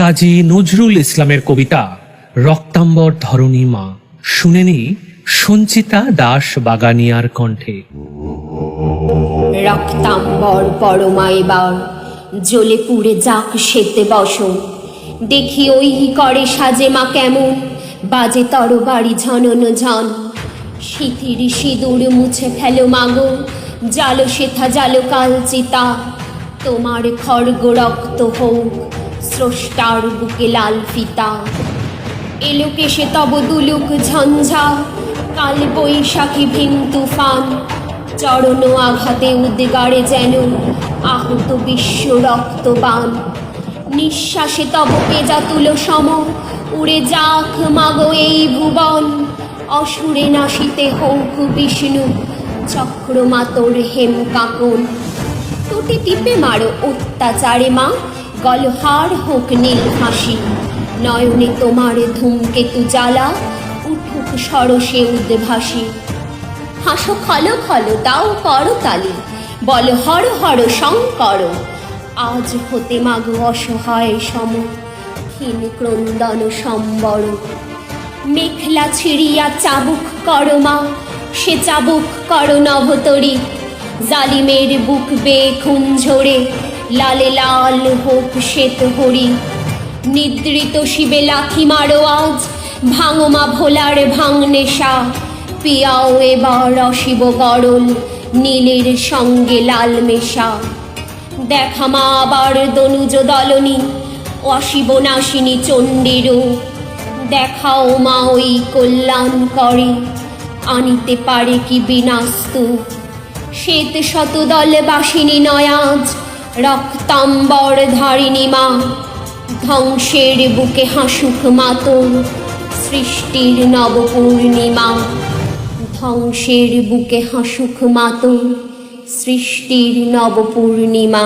কাজী নজরুল ইসলামের কবিতা, রক্তাম্বর ধরণী মা। শুনেনি সঞ্চিতা দাস বাগানিয়ার কণ্ঠে। রক্তাম্বর পরমা এবার জ্বলে পুড়ে যাক সেতে বসন। দেখি ওই করে সাজে মা কেমন, বাজে তর বাড়ি ঝনন ঝন। শীতির সিঁদুর মুছে ফেলো মাগো জালো সেথা জালো কাল চিতা। তোমার খড়গ রক্ত হোক স্রষ্টার বুকে লাল ফিতা। এলো কেসে তব দুলুক ঝঞ্ঝা, কাল বৈশাখী ভীম তুফান। চরণ আঘাতে উদ্গারে যেন আহত বিশ্ব রক্তবান। নিঃশ্বাসে তব পেজা তুলো সম উড়ে যাক মাগো এই ভুবন। অসুরে নাশিতে হোক বিষ্ণু, চক্রমাতর হেম কাকন। টুটি টিপে মারো অত্যাচারে মা গলহার হোক নীল হাসি নয়নে তোমার ধূমকেতু জ্বালা, উঠুক সরসে উদ্ভাসী। হাসো খলো খলো, দাও করো তালি, বল হর হর শঙ্কর, আজ হতে মাগো অসহায় সম, ক্ষীণ ক্রন্দন সম্বর। মেখলা ছিড়িয়া চাবুক করো মা, সে চাবুক করো নভতরী। জালিমের বুক বে খুন ঝরে লালে লাল হোক শ্বেত হরি। নিদ্রিত শিবে লাথি মারো আজ, ভাঙো মা ভোলার ভাঙ নেশা। পিয়াও এবার অশিব গরল, নীলের সঙ্গে লাল মেশা। দেখা মা আবার দনুজ দলনি, অশিব নাসিনী চণ্ডীরও। দেখাও মা ওই কল্যাণ করে আনিতে পারে কি বিনাস্তু। শ্বেত শতদল বাসিনী নয়াজ রক্তাম্বর ধারিণী মা, ধ্বংসের বুকে হাসুক মাতর সৃষ্টির নবপূর্ণিমা, ধ্বংসের বুকে হাসুক মাতর সৃষ্টির নবপূর্ণিমা।